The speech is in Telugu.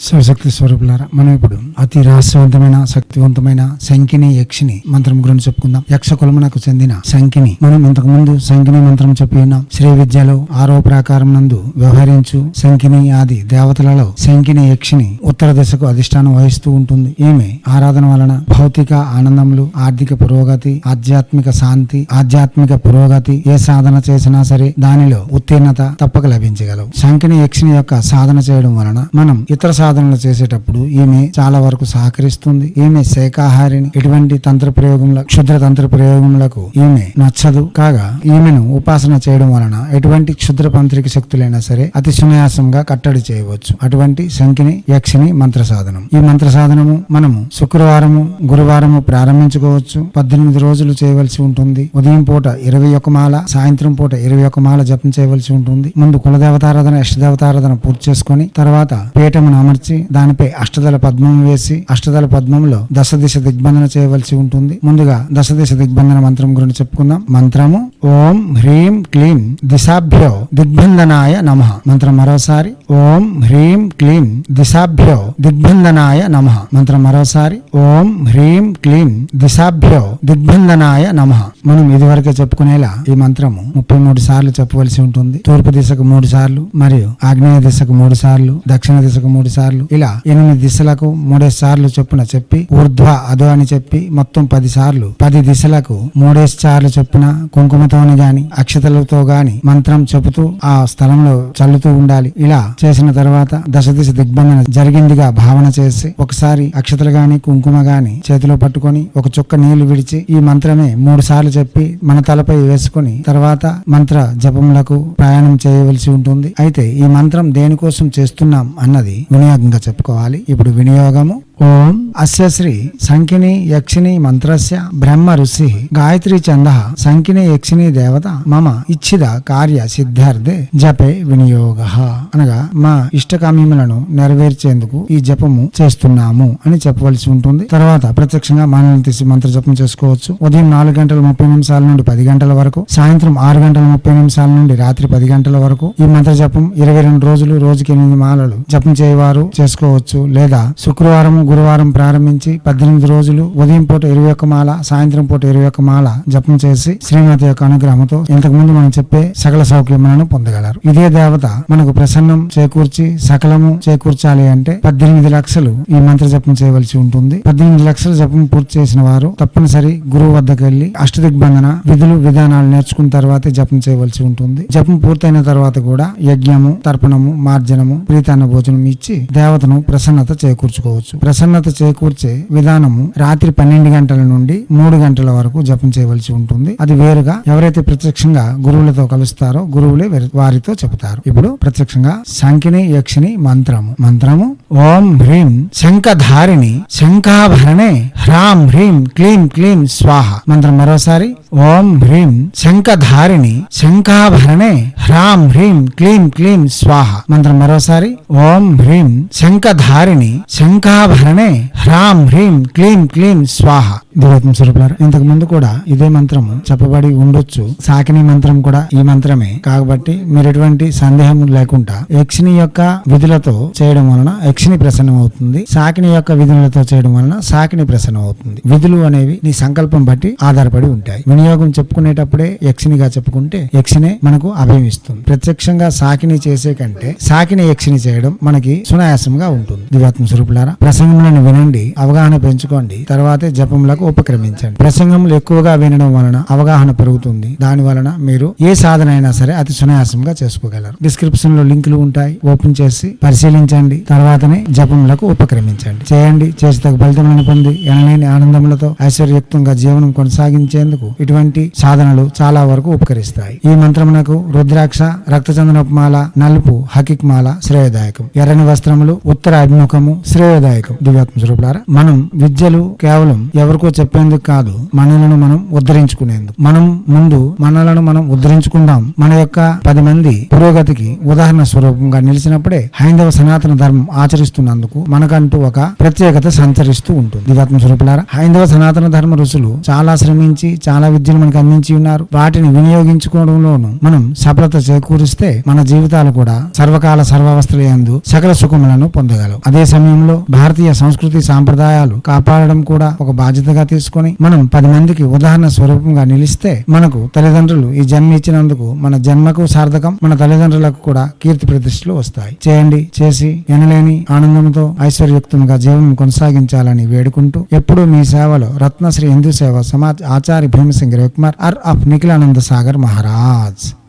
శివశక్తి స్వరూపులారా మనం ఇప్పుడు అతి రహస్యవంతమైన శక్తివంతమైన శంకిని యక్షిని మంత్రం గురించి చెప్పుకుందాం. యక్ష కులమునకు చెందిన శంకిని మనం ఇంతకు ముందు శంకిని మంత్రం చెప్పి ఉన్నాం. శ్రీ విద్యలో ఆరో ప్రాకారం నందు వ్యవహరించు శంకిని ఆది దేవతలలో శంకిని యక్షిని ఉత్తర దిశకు అధిష్టానం వహిస్తూ ఉంటుంది. ఈమె ఆరాధన వలన భౌతిక ఆనందములు ఆర్థిక పురోగతి ఆధ్యాత్మిక శాంతి ఆధ్యాత్మిక పురోగతి ఏ సాధన చేసినా సరే దానిలో ఉత్తీర్ణత తప్పక లభించగలవు. శంకిని యక్షిని యొక్క సాధన చేయడం వలన మనం ఇతర సాధనలు చేసేటప్పుడు ఈమె చాలా వరకు సహకరిస్తుంది. ఈమె శాఖాహారిని ఎటువంటి తంత్ర ప్రయోగంలో క్షుద్ర తంత్ర ప్రయోగములకు ఈమె నచ్చదు. కాగా ఈమెను ఉపాసన చేయడం వలన ఎటువంటి క్షుద్ర పంత్రిక శక్తులైనా సరే అతి సునాయాసంగా కట్టడి చేయవచ్చు. అటువంటి శంకిని యక్షిని మంత్ర సాధనం ఈ మంత్ర సాధనము మనము శుక్రవారము గురువారము ప్రారంభించుకోవచ్చు. పద్దెనిమిది రోజులు చేయవలసి ఉంటుంది. ఉదయం పూట ఇరవై ఒక మాల సాయంత్రం పూట ఇరవై ఒక మాల జపం చేయవలసి ఉంటుంది. ముందు కులదేవతారాధన ఇష్టదేవతారాధన పూర్తి చేసుకొని తర్వాత పీఠము నామ అమర్చి దానిపై అష్టదల పద్మం వేసి అష్టదల పద్మంలో దశ దిశ దిగ్బంధన చేయవలసి ఉంటుంది. ముందుగా దశ దిశ దిగ్బంధన మంత్రం గురించి చెప్పుకుందాం. మంత్రము ఓం హ్రీం క్లీం దిశాభ్యో దిగ్బంధనాయ నమ. మంత్రం మరోసారి ఓం హ్రీం క్లీం దిశాభ్యో దిగ్బంధనాయ నమ. మంత్రం మరోసారి ఓం హ్రీం క్లీం దిశాభ్యో దిగ్బంధనాయ నమ. మనం ఇదివరకే చెప్పుకునేలా ఈ మంత్రము ముప్పై మూడు సార్లు చెప్పవలసి ఉంటుంది. తూర్పు దిశకు మూడు సార్లు మరియు ఆగ్నేయ దిశకు మూడు సార్లు దక్షిణ దిశకు మూడు సార్లు ఇలా ఎనిమిది దిశలకు మూడే సార్లు చొప్పున చెప్పి ఊర్ధ్వ అధో అని చెప్పి మొత్తం పది సార్లు. పది దిశలకు మూడే సార్లు చొప్పున కుంకుమతోని గాని అక్షతలతో గాని మంత్రం చెబుతూ ఆ స్థలంలో చల్లుతూ ఉండాలి. ఇలా చేసిన తర్వాత దశ దిశ దిగ్బంధన జరిగిందిగా భావన చేసి ఒకసారి అక్షతలు గాని కుంకుమ గాని చేతిలో పట్టుకొని ఒక చుక్క నీళ్ళు విడిచి ఈ మంత్రమే మూడు సార్లు చెప్పి మన తలపై వేసుకొని తర్వాత మంత్ర జపములకు ప్రయాణం చేయవలసి ఉంటుంది. అయితే ఈ మంత్రం దేనికోసం చేస్తున్నాం అన్నది వినియోగంగా చెప్పుకోవాలి. ఇప్పుడు వినియోగము ఓం. అస్య శ్రీ సంకిని యక్షిని మంత్రస్య బ్రహ్మ ఋషి గాయత్రి చంద సంకిని యక్షిని దేవత మమ ఇచ్చిద కార్య సిద్ధార్థే జపే వినియోగ. అనగా మా ఇష్టకామ్యములను నెరవేర్చేందుకు ఈ జపము చేస్తున్నాము అని చెప్పవలసి ఉంటుంది. తర్వాత ప్రత్యక్షంగా మనల్ని తీసి మంత్ర జపం చేసుకోవచ్చు. ఉదయం నాలుగు గంటల ముప్పై నిమిషాల నుండి పది గంటల వరకు సాయంత్రం ఆరు గంటల ముప్పై నిమిషాల నుండి రాత్రి పది గంటల వరకు ఈ మంత్ర జపం ఇరవై రెండు రోజులు రోజుకి ఎనిమిది మాలలు జపం చేయవారు చేసుకోవచ్చు. లేదా శుక్రవారం గురువారం ప్రారంభించి పద్దెనిమిది రోజులు ఉదయం పూట ఇరవై ఒక్క మాల సాయంత్రం పూట ఇరవై ఒక్క మాల జపం చేసి శ్రీమతి యొక్క అనుగ్రహంతో ఇంతకు ముందు మనం చెప్పే సకల సౌఖ్యములను పొందగలరు. ఇదే దేవత మనకు ప్రసన్నం చేకూర్చి సకలము చేకూర్చాలి అంటే పద్దెనిమిది లక్షలు ఈ మంత్ర జపం చేయవలసి ఉంటుంది. పద్దెనిమిది లక్షలు జపం పూర్తి చేసిన వారు తప్పనిసరి గురువు వద్దకు వెళ్ళి అష్టదిగ్బంధన విధులు విధానాలు నేర్చుకున్న తర్వాతే జపం చేయవలసి ఉంటుంది. జపం పూర్తయిన తర్వాత కూడా యజ్ఞము తర్పణము మార్జనము ప్రీతాన్న భోజనం ఇచ్చి దేవతను ప్రసన్నత చేకూర్చుకోవచ్చు. ప్రసన్నత చేకూర్చే విధానము రాత్రి పన్నెండు గంటల నుండి మూడు గంటల వరకు జపం చేయవలసి ఉంటుంది. అది వేరుగా ఎవరైతే ప్రత్యక్షంగా గురువులతో కలుస్తారో గురువులే వారితో చెబుతారు. ఇప్పుడు ప్రత్యక్షంగా శంకిని యక్షిని మంత్రము. మంత్రము ఓం హ్రీం శంఖధారిణి శంఖాభరణే హ్ర హ్రీం క్లీం క్లీం స్వాహ. మంత్రం మరోసారి. ఓం హ్రీం శంఖధారిణి శంఖాభరణే హ్రాం హ్రీం క్లీం క్లీం స్వాహ. మంత్రం మరోసారి. ఓం హ్రీం శంఖధారిణి శంఖాభరణే హ్రాం హ్రీం క్లీం క్లీం స్వాహ. దివ్యాత్మ స్వరూపులారా ఇంతకు ముందు కూడా ఇదే మంత్రము చెప్పబడి ఉండొచ్చు. సాకిని మంత్రం కూడా ఈ మంత్రమే. కాబట్టి మీరు ఎటువంటి సందేహం లేకుండా యక్షిని యొక్క విధులతో చేయడం వలన యక్షిని ప్రసన్నం అవుతుంది సాకిని యొక్క విధులతో చేయడం వలన సాకిని ప్రసన్నం అవుతుంది విధులు అనేవి నీ సంకల్పం బట్టి ఆధారపడి ఉంటాయి. వినియోగం చెప్పుకునేటప్పుడే యక్షినిగా చెప్పుకుంటే యక్షినే మనకు అభయమిస్తుంది ప్రత్యక్షంగా సాకిని చేసే కంటే సాకిని యక్షిని చేయడం మనకి సునాయాసంగా ఉంటుంది. దివాత్మ స్వరూపులారా ప్రసంగములను వినండి అవగాహన పెంచుకోండి తర్వాతే జపములకు ఉపక్రమించండి. ప్రసంగములు ఎక్కువగా వినడం వలన అవగాహన పెరుగుతుంది. దాని వలన మీరు ఏ సాధన అయినా సరే అతి సునాయాసంగా చేసుకోగలరు. డిస్క్రిప్షన్లో లింకులు ఉంటాయి. ఓపెన్ చేసి పరిశీలించండి. తర్వాతనే జపములకు ఉపక్రమించండి. చేయండి. చేసి తగ్గ ఫలితం పొంది ఎనలేని ఆనందములతో ఐశ్వర్యయుక్తంగా జీవనం కొనసాగించేందుకు ఇటువంటి సాధనలు చాలా వరకు ఉపకరిస్తాయి. ఈ మంత్రమునకు రుద్రాక్ష రక్తచందనపుమాల నలుపు హకిక్ మాల శ్రేయదాయకం. ఎర్రని వస్త్రములు ఉత్తర అభిముఖము శ్రేయదాయకం. దివ్యాత్మ స్వరూపులారా మనం విద్యలు కేవలం ఎవరికో చెప్పేందుకు కాదు మనలను మనం ఉద్ధరించుకునేందుకు. మనం ముందు మనలను మనం ఉద్ధరించుకుందాం. మన యొక్క పది మంది పురోగతికి ఉదాహరణ స్వరూపంగా నిలిచినప్పుడే హైందవ సనాతన ధర్మం ఆచరిస్తున్నందుకు మనకంటూ ఒక ప్రత్యేకత సంచరిస్తూ ఉంటుంది. దివ్యాత్మ స్వరూపులారా హైందవ సనాతన ధర్మ ఋషులు చాలా శ్రమించి చాలా విద్యను మనకు అందించి ఉన్నారు. వాటిని వినియోగించుకోవడంలోనూ మనం సఫలత చేకూరిస్తే మన జీవితాలు కూడా సర్వకాల సర్వావస్థలందు సకల సుఖములను పొందగలవు. అదే సమయంలో భారతీయ సంస్కృతి సాంప్రదాయాలు కాపాడడం కూడా ఒక బాధ్యతగా తీసుకొని మనం పది మందికి ఉదాహరణ స్వరూపంగా నిలిస్తే మనకు తల్లిదండ్రులు ఈ జన్మ ఇచ్చినందుకు మన జన్మకు సార్థకం మన తల్లిదండ్రులకు కూడా కీర్తి ప్రతిష్టలు వస్తాయి. చేయండి చేసి ఎనలేని ఆనందంతో ఐశ్వర్యుక్తంగా జీవనం కొనసాగించాలని వేడుకుంటూ ఎప్పుడు మీ సేవలో రత్నశ్రీ హిందూ సేవ సమాజ్ ఆచార్య భీమసింగ్ రవికుమార్ ఆర్ ఆఫ్ నిఖిలానంద సాగర్ మహారాజ్.